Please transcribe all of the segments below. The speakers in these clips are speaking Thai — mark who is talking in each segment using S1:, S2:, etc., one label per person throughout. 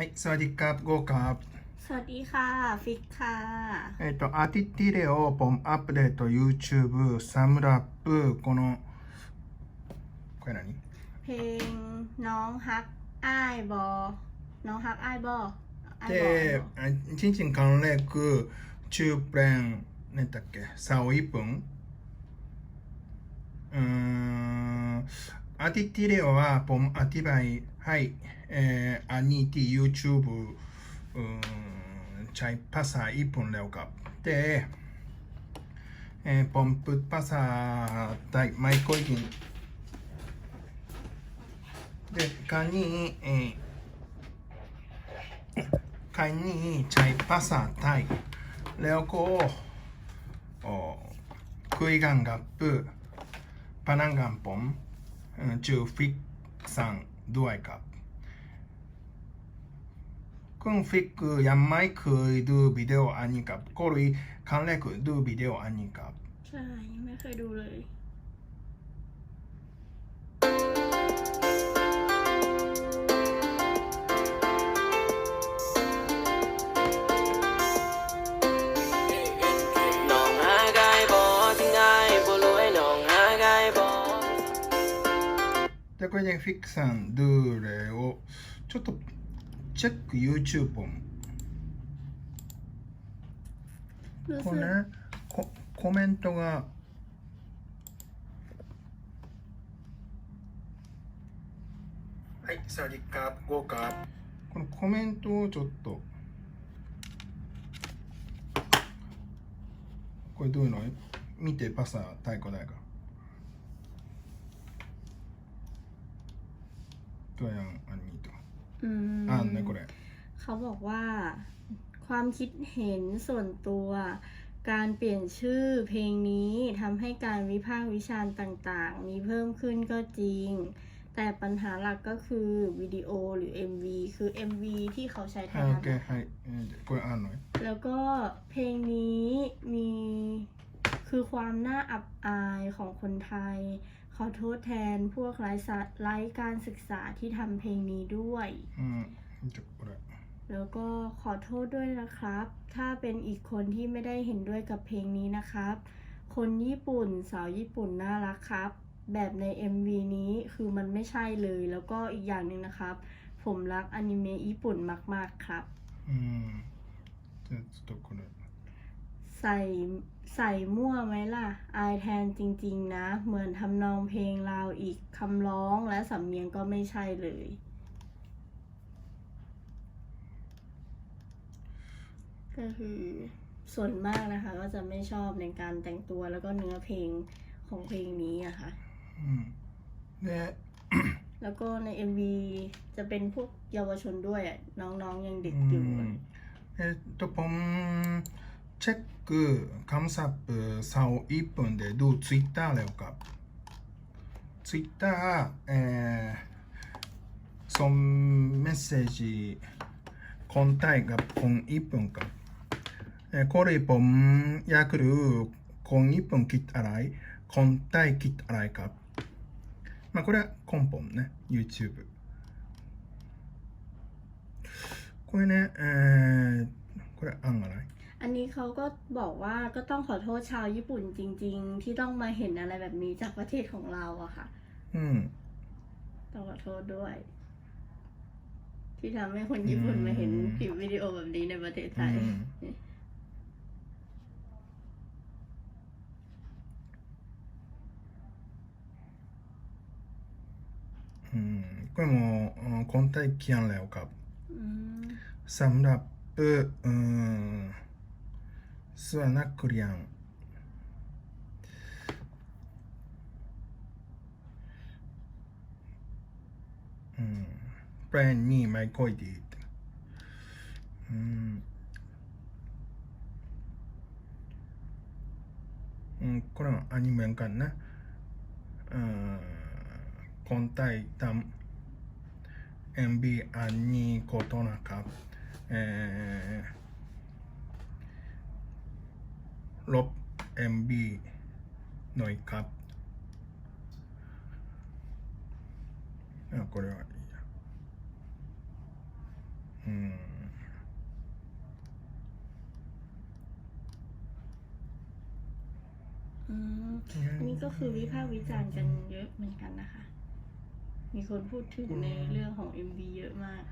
S1: はい、สวัสดีครับโกครับ
S2: สวัสดีค่ะ ฟิกค่ะ
S1: えっと、アティティレオ、ポンアップデート、YouTube、サムラップ、この、これ何
S2: เพลงน้องฮักอ้ายบอ น้องฮักอ้ายบออ้ายบอ
S1: で、ちんちん関連区、中プレン、何だっけ、サオイプン。うーん、アティティレオは、ポンアティバイ、はい。 อันー、兄貴 YouTube ใช้ภาษาญี่ปุ่นแล้วครับแต่ผมพูดภาษาไทยไม่ค่อยเก่งでนนี่ใช้ภาษาไทยแล้วก็คุยกันกับปพนังกันผมจูฟิกさんด้วยครับ คุณฟิกยังไม่เคยดูวิดีโออันนี้ครับก็เลยครั้งแรกดูวิดีโออันนี้ครับ
S2: ใช่ ไม่เคยดูเลย
S3: น้องหากายบอถึงได้บ่รวยน้องหากายบอ
S1: でこれでフィックさんドゥーレをちょっと チェック YouTube これねこコメントがはいサリカゴーカーこのコメントをちょっと。これどういうの？見てパサ太鼓だかどうやんあみ メと
S2: อืม
S1: あんねこれ
S2: เขาบอกว่า ความคิดเห็นส่วนตัว การเปลี่ยนชื่อเพลงนี้ทำให้การวิพากษ์วิจารณ์ต่างๆ มีเพิ่มขึ้นก็จริง แต่ปัญหาหลักก็คือวิดีโอหรือ MV คือ MV ที่เขาใช้
S1: はい
S2: ทำ
S1: OK はい、えーこれあんの
S2: แล้วก็เพลงนี้มี คือความน่าอับอายของคนไทย ขอโทษแทนพวกไร้สาไร้การศึกษาที่ทำเพลงนี้ด้วย
S1: うんじゃこれ
S2: แล้วก็ขอโทษด้วยนะครับ ถ้าเป็นอีกคนที่ไม่ได้เห็นด้วยกับเพลงนี้นะครับ คนญี่ปุ่นสาวญี่ปุ่นน่ารักครับ แบบใน MV นี้คือมันไม่ใช่เลย แล้วก็อีกอย่างหนึ่งนะครับ ผมรักอนิเมะญี่ปุ่นมาก ๆ ครับ
S1: うんじゃあちょっとこれ
S2: ใส่ใส่มั่วไหมล่ะ อายแทนจริงๆนะ เหมือนทำนองเพลงเราอีกคำร้องและสำเนียงก็ไม่ใช่เลย ก็คือส่วนมากนะคะ ก็จะไม่ชอบในการแต่งตัวแล้วก็เนื้อเพลงของเพลงนี้อะคะ่ะ
S1: เนี่ย
S2: แล้วก็ใน MV จะเป็นพวกเยาวชนด้วยน้องๆยังเด็กอยู่
S1: เอ๊แต่ผม チェックカムサップサオ1分でどうツイッターレオか。ツイッターえーそんメッセージコンタイがポン1分か。えーこれポンやくるコン1分切ったらいコンタイ切ったらいか。まあこれは根本ね。YouTube これね、えー、これ案がない。
S2: อันนี้เขาก็บอกว่าก็ต้องขอโทษชาวญี่ปุ่นจริง ๆ ที่ต้องมาเห็นอะไรแบบนี้จากประเทศของเราอะค่ะ
S1: うん。
S2: ต้องขอโทษด้วย ที่ทำให้คนญี่ปุ่นมาเห็นคลิปวิดีโอแบบนี้ในประเทศไทย
S1: うん、これも、うん、今体期間แล้วครับ
S2: อืม
S1: สำหรับอืม はナクリアン。うん、プランにマイコイディって。うん。うん、これはアニメかな。コンタイタン、エンビアニコトナカ。えー ลบ MB หน่อยครับこれはいいや
S2: อันนี้ก็คือวิพากษ์วิจารณ์กันเยอะเหมือนกันนะคะ มีคนพูดถึงในเรื่องของ MB เยอะมาก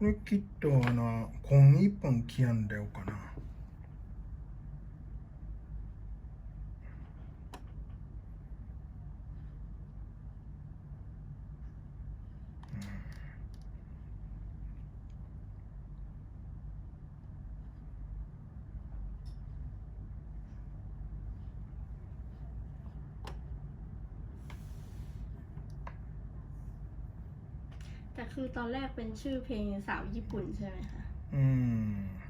S1: これきっとあの今一本切やんだよかな。
S2: แต่คือตอนแรกเป็นชื่อเพลงสาวญี่ปุ่นใช่ไหมคะ
S1: うん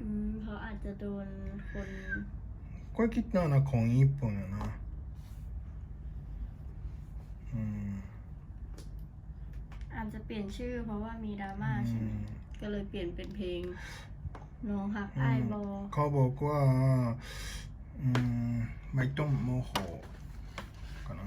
S2: อืมเขาอาจจะโดนคน
S1: これきっとあの今一本やなうん
S2: อาจจะเปลี่ยนชื่อ เพราะว่ามีดราม่าใช่ไหมก็เลยเปลี่ยนเป็นเพลงน้องฮักไอายบอ
S1: เขาบอกว่าอืมไม่ต้องโมโหかな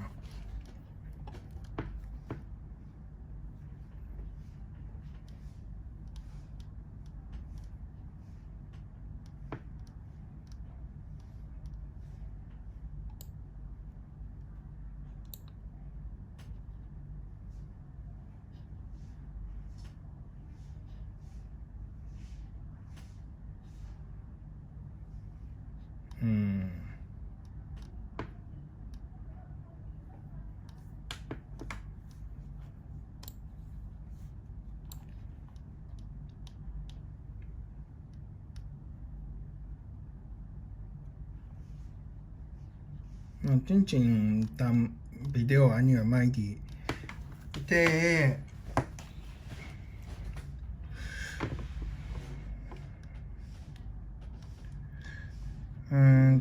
S1: 어, 찐찐 땀 비디오 아니요 마이기 어, 그때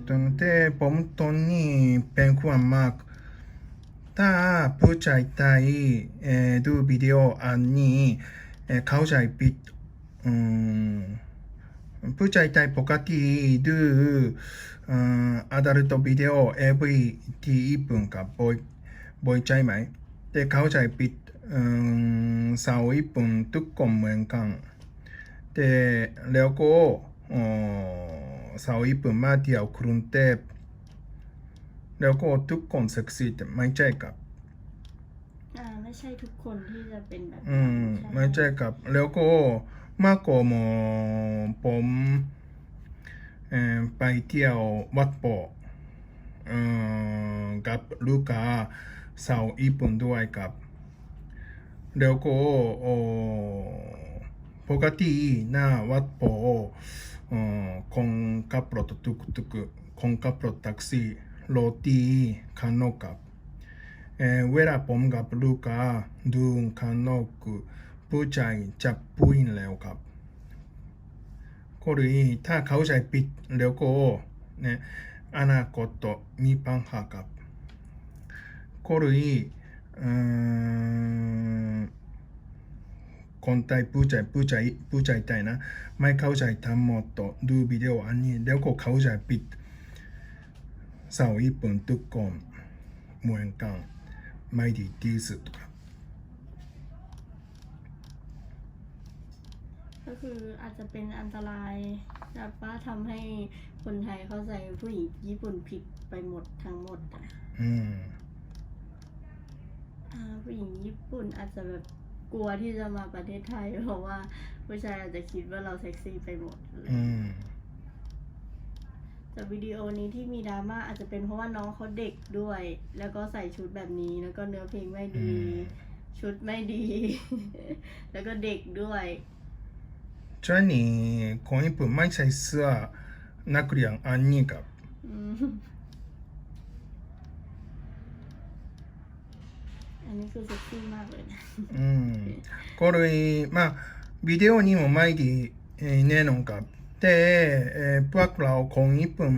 S1: 음때 범돈이 뱅쿠한 막다 부자 있다이 두 비디오 아니 가우자이 빛음 ผู้ชายไทยเอ่อดูวิดีโออันนี้เอ่อเข้าใจผิดอืมผู้ชายไทยปกติดูอ่า adult video every ที่ญี่ปุ่นกับบ่อยบ่อยใจไหมแต่เข้าใจผิดอืมสาวญี่ปุ่นทุกคนเหมือนกันแต่แล้วก็อ่าสาวญี่ปุ่นมาเที่ยวกรุงเทพแล้วก็ทุกคนเซ็กซี่แต่ไม่ใช่กับ
S2: อ่าไม่ใช่ทุกคนที่จะเป็นแบบ
S1: อื
S2: นั้น
S1: ม
S2: ใช่ไหม
S1: ไม่ใช่ครับแล้วก็ มากกว่าหมผมไปเที่ยววัดโปอเอ่อกับลูกค้าสาวญี่ปุ่นด้วยครับแล้วก็ปกติหน้าวัดโปเอ่อคนขับรถตุกตุกคนขับรถแท็กซี่โรตีข้างนอกครับเวลาผมกับลูกค้าดูข้างนอก ผู้ชายจับผู้หญิงแล้วครับก็เลยถ้าเขาใจผิดแล้วก็เนี่ยอนาคตมีปัญหาครับก็เลยเอ่อคนไทยผู้ชายผู้ชายผู้ชายไทยนะไม่เข้าใจทั้งหมดดูวิดีโออันนี้แล้วก็เข้าใจผิดสาวญี่ปุ่นทุกคนเหมือนกันไม่ดีที่สุดครับ
S2: คืออาจจะเป็นอันตรายแบบว่าทำให้คนไทยเข้าใจผู้หญิงญี่ปุ่นผิดไปหมดทั้งหมดอะ
S1: อืม
S2: อ่าผู้หญิงญี่ปุ่นอาจจะแบบกลัวที่จะมาประเทศไทย เพราะว่าผู้ชายอาจจะคิดว่าเราเซ็กซี่ไปหมดเลย
S1: อืม
S2: แต่วิดีโอนี้ที่มีดราม่าอาจจะเป็นเพราะว่าน้องเขาเด็กด้วย แล้วก็ใส่ชุดแบบนี้แล้วก็เนื้อเพลงไม่ดีชุดไม่ดี แล้วก็เด็กด้วย
S1: จะนั้นนี่ของญี่งนไม่ใช่สื้อนักเรียนอันนี้กับ
S2: อันนี้คือเซ็กซี่มากเลยนะ
S1: อืมก็เลยมาวิดีโอนี้もไม่ดีแน่นอนกับแต่พวกเราของญี่ปุ่น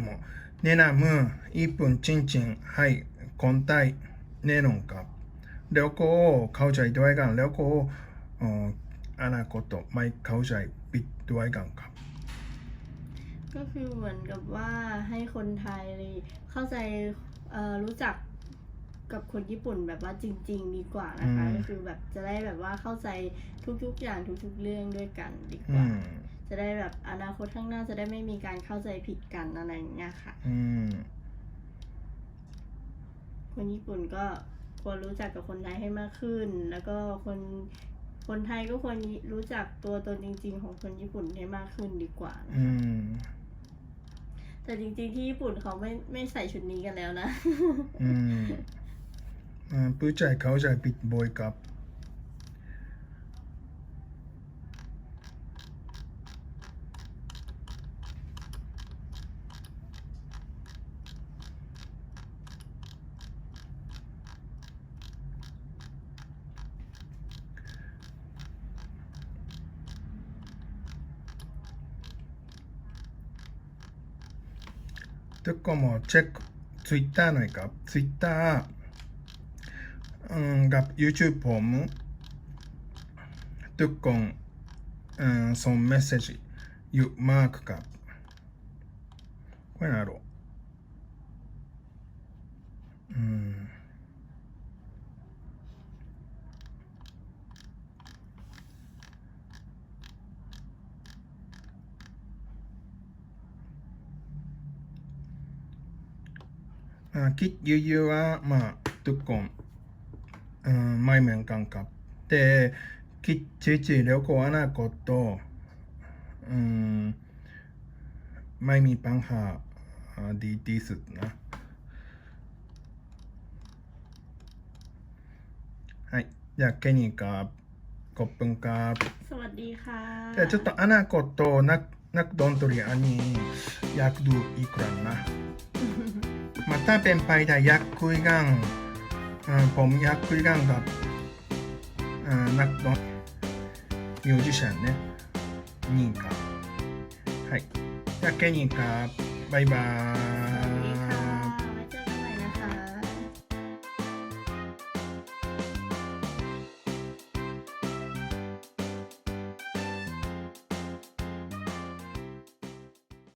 S1: แนะนำญี่ปุ่นจริงให้คนไทยแน่นอนกับแล้วก็เข้าใจด้วยกันแล้วก็อนาคตไม่เข้าใจ ผิดด้วยกันครับ
S2: ก็คือเหมือนกับว่าให้คนไทยเข้าใจเอ่อรู้จักกับคนญี่ปุ่นแบบว่าจริง ๆ ดีกว่านะคะ
S1: อืม
S2: ก็คือแบบจะได้แบบว่าเข้าใจทุกๆอย่างทุกๆเรื่องด้วยกันดีก
S1: อื
S2: ว่า
S1: ม
S2: จะได้แบบอนาคตข้างหน้าจะได้ไม่มีการเข้าใจผิดกันอะไรอย่างเงี้ยค่ะ
S1: อืม
S2: คนญี่ปุ่นก็ควรรู้จักกับคนไทยให้มากขึ้น แล้วก็คน คนไทยก็ควรรู้จักตัวตนจริง ๆ ของคนญี่ปุ่นให้มากขึ้นดีกว่านะ
S1: อื
S2: คะ
S1: ม
S2: แต่จริง ๆ ที่ญี่ปุ่นเขาไม่ไม่ใส่ชุดนี้กันแล้วนะ
S1: อืมอ่าผู้ชายเขาจะปิดบ่อยครับ ドコモチェック、ツイッターないか、ツイッターが YouTube ホーム、ドコン、そのメッセージ、マークか。これなろう。 คิดเยอะๆว่ามาทุกคนไม่เหมือนกันครับแต่คิดเฉยๆแล้วก็อนาคตไม่มีปัญหาดีที่สุดนะใช่ยักเกี่い。じゃあ、ケニーか、コッกับ。
S2: สวัสดีค่ะ
S1: แ。じゃあ、ちょっとアナコとな、นักนักดนตรีอันนี้อยากดูอีกครั้งนะ มาถ้าเป็นไปได้อยากคุยกันเอ่อผมอยากคุยกันกับเอ่อนักดนミュージシャンねニーครับはいじゃあケニーครับบ๊ายบาย